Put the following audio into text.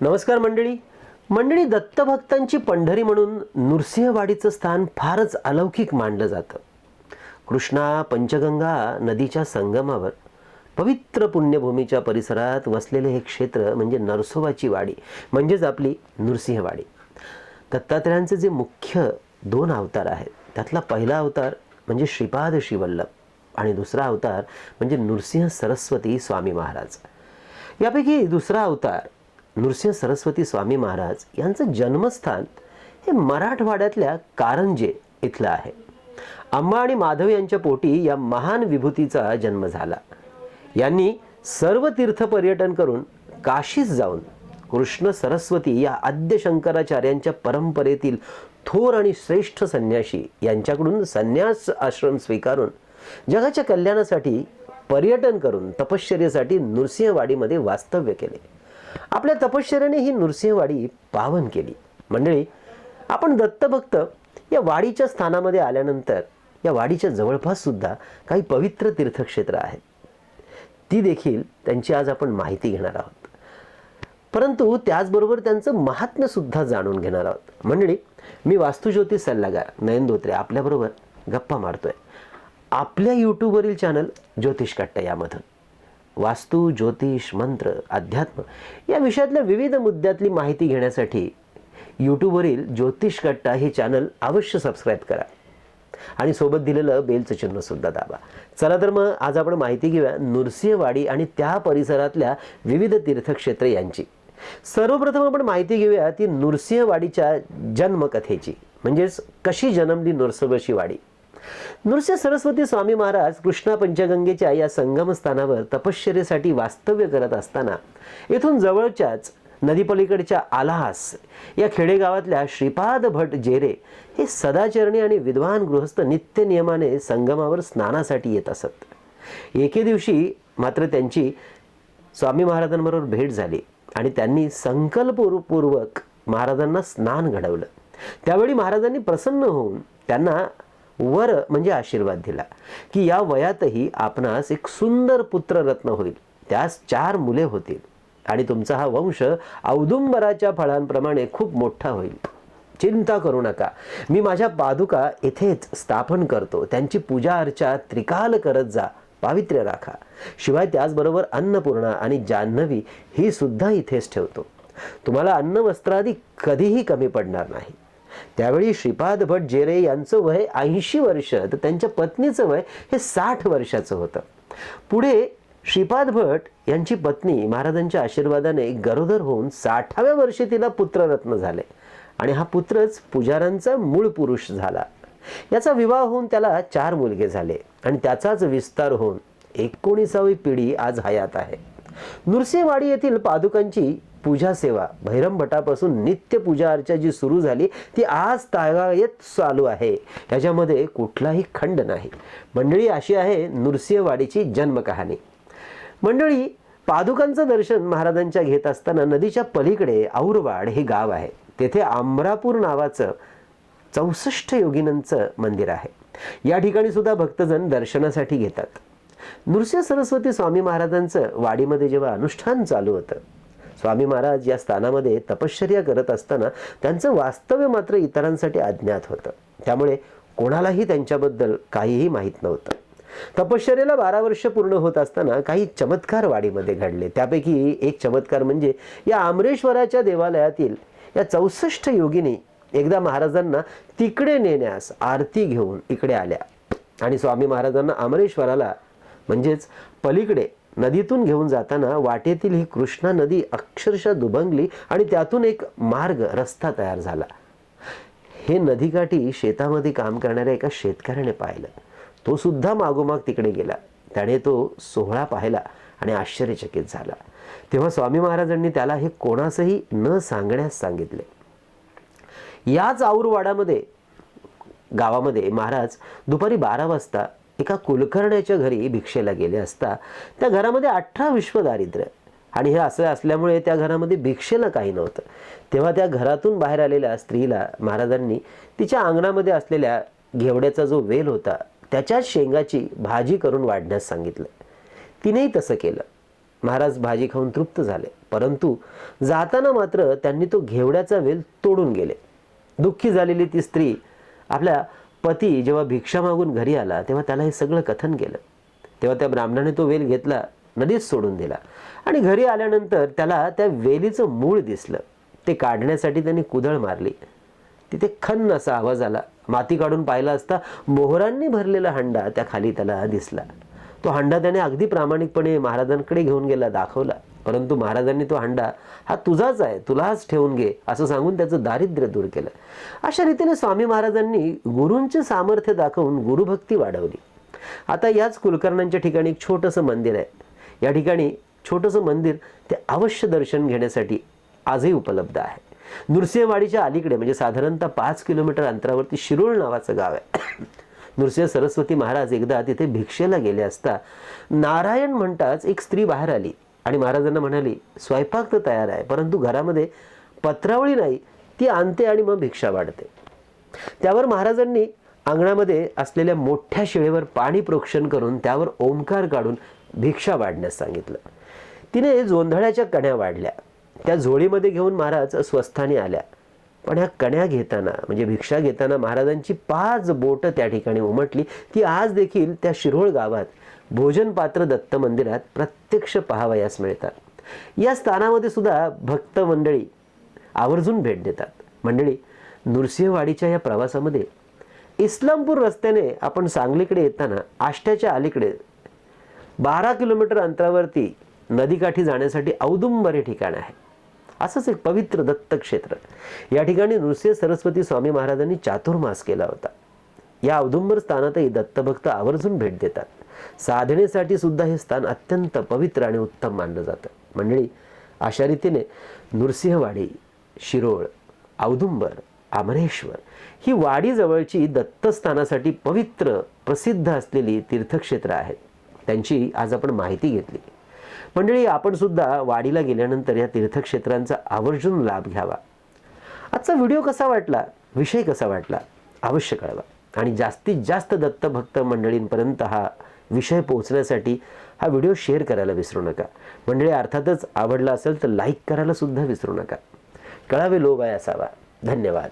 नमस्कार मंडळी. मंडळी दत्तभक्तांची पंढरी म्हणून नृसिंहवाडीचं स्थान फारच अलौकिक मानलं जातं. कृष्णा पंचगंगा नदीच्या संगमावर पवित्र पुण्यभूमीच्या परिसरात वसलेले हे क्षेत्र म्हणजे नरसोबाची वाडी म्हणजेच आपली नृसिंहवाडी. दत्तात्रयांचे जे मुख्य दोन अवतार आहेत त्यातला पहिला अवतार म्हणजे श्रीपाद श्रीवल्लभ आणि दुसरा अवतार म्हणजे नृसिंह सरस्वती स्वामी महाराज. यापैकी दुसरा अवतार नृसिंह सरस्वती स्वामी महाराज यांचं जन्मस्थान हे मराठवाड्यातल्या कारंजे इथलं आहे. अंबा आणि माधव यांच्या पोटी या महान विभूतीचा जन्म झाला. यांनी सर्व तीर्थ पर्यटन करून काशीस जाऊन कृष्ण सरस्वती या आद्य शंकराचार्यांच्या परंपरेतील थोर आणि श्रेष्ठ संन्याशी यांच्याकडून संन्यास आश्रम स्वीकारून जगाच्या कल्याणासाठी पर्यटन करून तपश्चर्येसाठी नृसिंहवाडीमध्ये वास्तव्य केले. आपल्या तपश्चर्याने ही नृसिंहवाडी पावन केली. मंडळी आपण दत्तभक्त या वाडीच्या स्थानामध्ये आल्यानंतर या वाडीच्या जवळपास सुद्धा काही पवित्र तीर्थक्षेत्र आहेत. ती देखील त्यांची आज आपण माहिती घेणार आहोत. परंतु त्याचबरोबर त्यांचं महात्म्य सुद्धा जाणून घेणार आहोत. मंडळी मी वास्तुज्योती सल्लागार नयन धोत्रे आपल्याबरोबर गप्पा मारतोय. आपल्या यूट्यूबवरील चॅनल ज्योतिष कट्टा यामधून. वास्तू ज्योतिष मंत्र अध्यात्म या विषयातल्या विविध मुद्द्यातली माहिती घेण्यासाठी यूट्यूबवरील ज्योतिष कट्टा हे चॅनल अवश्य सबस्क्राईब करा. आणि सोबत दिलेलं बेलचं चिन्हसुद्धा दाबा. चला तर मग आज आपण माहिती घेऊया नृसिंहवाडी आणि त्या परिसरातल्या विविध तीर्थक्षेत्र यांची. सर्वप्रथम आपण माहिती घेऊया ती नृसिंहवाडीच्या जन्मकथेची. म्हणजेच कशी जन्मली नृसिंहची वाडी नृसिंह सरस्वती स्वामी महाराज कृष्णा पंचगंगेच्या या संगमस्थानावर तपश्चर्येसाठी वास्तव्य करत असताना येथून जवळच्याच नदीपलीकडच्या आलाहास या खेडेगावातल्या श्रीपाद भट जेरे हे सदाचरणी आणि विद्वान गृहस्थ नित्य नियमाने संगमावर स्नानासाठी येत असत. एके दिवशी मात्र त्यांची स्वामी महाराजांबरोबर भेट झाली आणि त्यांनी संकल्पपूर्वक महाराजांना स्नान घडवलं. त्यावेळी महाराजांनी प्रसन्न होऊन त्यांना वर म्हणजे आशीर्वाद दिला. की या वयातही आपणास एक सुंदर पुत्ररत्न होईल. त्यास चार मुले होतील. आणि तुमचा हा वंश औदुंबराच्या फळांप्रमाणे खूप मोठा होईल. चिंता करू नका. मी माझ्या पादुका येथेच स्थापन करतो. त्यांची पूजा अर्चा त्रिकाल करत जा. पावित्र्य राखा. शिवाय त्याचबरोबर अन्नपूर्णा आणि जान्हवी ही सुद्धा इथेच ठेवतो. तुम्हाला अन्न वस्त्रादी कधीही कमी पडणार नाही. त्यावेळी श्रीपाद भट जेरे यांचं वय ऐंशी वर्ष तर त्यांच्या पत्नीचं वय हे साठ वर्षाचं होतं. पुढे श्रीपाद भट यांची पत्नी महाराजांच्या आशीर्वादाने गरोदर होऊन साठाव्या वर्षी तिला पुत्ररत्न झाले. आणि हा पुत्रच पुजाऱ्यांचा मूळ पुरुष झाला. याचा विवाह होऊन त्याला चार मुलगे झाले आणि त्याचाच विस्तार होऊन एकोणीसावी पिढी आज हयात आहे. नृसिंहवाडी येथील पादुकांची पूजा सेवा. भैरम भटापासून नित्य पूजा अर्चा जी सुरू झाली ती आज तागायत चालू आहे. याच्यामध्ये कुठलाही खंड नाही. मंडळी अशी आहे नृसिंहवाडीची जन्मकहाणी. मंडळी पादुकांचं दर्शन महाराजांच्या घेत असताना नदीच्या पलीकडे औरवाड हे गाव आहे. तेथे आम्रापूर नावाचं चौसष्ट योगिनांचं मंदिर आहे. या ठिकाणी सुद्धा भक्तजन दर्शनासाठी घेतात. नृसिंह सरस्वती स्वामी महाराजांचं वाडीमध्ये जेव्हा अनुष्ठान चालू होतं स्वामी महाराज या स्थानामध्ये तपश्चर्या करत असताना त्यांचं वास्तव्य मात्र इतरांसाठी अज्ञात होतं. त्यामुळे कोणालाही त्यांच्याबद्दल काहीही माहीत नव्हतं. तपश्चर्याला बारा वर्ष पूर्ण होत असताना काही चमत्कार वाडीमध्ये घडले. त्यापैकी एक चमत्कार म्हणजे या आमरेश्वराच्या देवालयातील या चौसष्ट योगिनी एकदा महाराजांना तिकडे नेण्यास आरती घेऊन इकडे आल्या. आणि स्वामी महाराजांना आमरेश्वराला म्हणजेच पलीकडे नदीतून घेऊन जाताना वाटेतील ही कृष्णा नदी अक्षरशः दुभंगली आणि त्यातून एक मार्ग रस्ता तयार झाला. हे नदीकाठी शेतामध्ये काम करणाऱ्या एका शेतकऱ्याने पाहिलं. तो सुद्धा मागोमाग तिकडे गेला. त्याने तो सोहळा पाहिला आणि आश्चर्यचकित झाला. तेव्हा स्वामी महाराजांनी त्याला हे कोणासही न सांगण्यास सांगितले. याच आऊरवाडामध्ये गावामध्ये महाराज दुपारी बारा वाजता एका कुलकर्ण्याच्या घरी भिक्षेला गेले असता त्या घरामध्ये अठरा विश्व दारिद्र्य आणि हे असं असल्यामुळे त्या घरामध्ये भिक्षेला काही नव्हतं. तेव्हा त्या घरातून बाहेर आलेल्या स्त्रीला महाराजांनी तिच्या अंगणामध्ये असलेल्या घेवड्याचा जो वेल होता त्याच्याच शेंगाची भाजी करून वाढण्यास सांगितलं. तिनेही तसं केलं. महाराज भाजी खाऊन तृप्त झाले. परंतु जाताना मात्र त्यांनी तो घेवड्याचा वेल तोडून गेले. दुःखी झालेली ती स्त्री आपल्या पती जेव्हा भिक्षा मागून घरी आला तेव्हा त्याला हे सगळं कथन केलं तेव्हा त्या ब्राह्मणाने तो वेल घेतला नदीत सोडून दिला. आणि घरी आल्यानंतर त्याला त्या वेलीचं मूळ दिसलं. ते काढण्यासाठी त्यांनी कुदळ मारली. तिथे खन्न असा आवाज आला. माती काढून पाहिला असता मोहरांनी भरलेला हंडा त्या खाली त्याला दिसला. तो हंडा त्याने अगदी प्रामाणिकपणे महाराजांकडे घेऊन गेला दाखवला. परंतु महाराजांनी तो हंडा हा तुझाच आहे तुलाच ठेवून घे असं सांगून त्याचं दारिद्र्य दूर केलं. अशा रीतीने स्वामी महाराजांनी गुरूंचे सामर्थ्य दाखवून गुरुभक्ती वाढवली. आता याच कुलकर्णांच्या ठिकाणी एक छोटंसं मंदिर आहे. या ठिकाणी छोटंसं मंदिर ते अवश्य दर्शन घेण्यासाठी आजही उपलब्ध आहे. नृसिंहवाडीच्या अलीकडे म्हणजे साधारणतः पाच किलोमीटर अंतरावरती शिरोळ नावाचं गाव आहे. नृसिंह सरस्वती महाराज एकदा तिथे भिक्षेला गेले असता नारायण म्हणताच एक स्त्री बाहेर आली. आणि महाराजांना म्हणाली स्वयंपाक तर तयार आहे परंतु घरामध्ये पत्रावळी नाही ती आणते आणि मग भिक्षा वाढते. त्यावर महाराजांनी अंगणामध्ये असलेल्या मोठ्या शिळेवर पाणी प्रोक्षण करून त्यावर ओंकार काढून भिक्षा वाढण्यास सांगितलं. तिने जोंधळ्याच्या कण्या वाढल्या. त्या झोळीमध्ये घेऊन महाराज स्वस्थाने आल्या. पण ह्या कण्या घेताना म्हणजे भिक्षा घेताना महाराजांची पाच बोटं त्या ठिकाणी उमटली. ती आज देखील त्या शिरोळ गावात भोजनपात्र दत्त मंदिरात प्रत्यक्ष पाहावयास मिळतात. या स्थानामध्ये सुद्धा भक्त मंडळी आवर्जून भेट देतात. मंडळी नृसिंहवाडीच्या या प्रवासामध्ये इस्लामपूर रस्त्याने आपण सांगलीकडे येताना आष्ट्याच्या अलीकडे बारा किलोमीटर अंतरावरती नदीकाठी जाण्यासाठी औदुंबर हे ठिकाण आहे. असंच एक पवित्र दत्त क्षेत्र. या ठिकाणी नृसिंह सरस्वती स्वामी महाराजांनी चातुर्मास केला होता. या औदुंबर स्थानातही दत्तभक्त आवर्जून भेट देतात. साधनेसाठी सुद्धा हे स्थान अत्यंत पवित्र आणि उत्तम मानलं जातं. मंडळी अशा रीतीने नृसिंहवाडी शिरोळ औदुंबर आमरेश्वर ही वाडी जवळची दत्तस्थानासाठी पवित्र प्रसिद्ध असलेली तीर्थक्षेत्र आहेत. त्यांची आज आपण माहिती घेतली. मंडळी आपण सुद्धा वाडीला गेल्यानंतर या तीर्थक्षेत्रांचा आवर्जून लाभ घ्यावा. आजचा व्हिडिओ कसा वाटला? विषय कसा वाटला? अवश्य कळवा. आणि जास्तीत जास्त दत्तभक्त मंडळींपर्यंत हा विषय पोहोचण्यासाठी हा व्हिडिओ शेअर करायला विसरू नका. मंडळी अर्थातच आवडला असेल तर लाईक करायला सुद्धा विसरू नका. कळावे लोभ आहे असावा. धन्यवाद.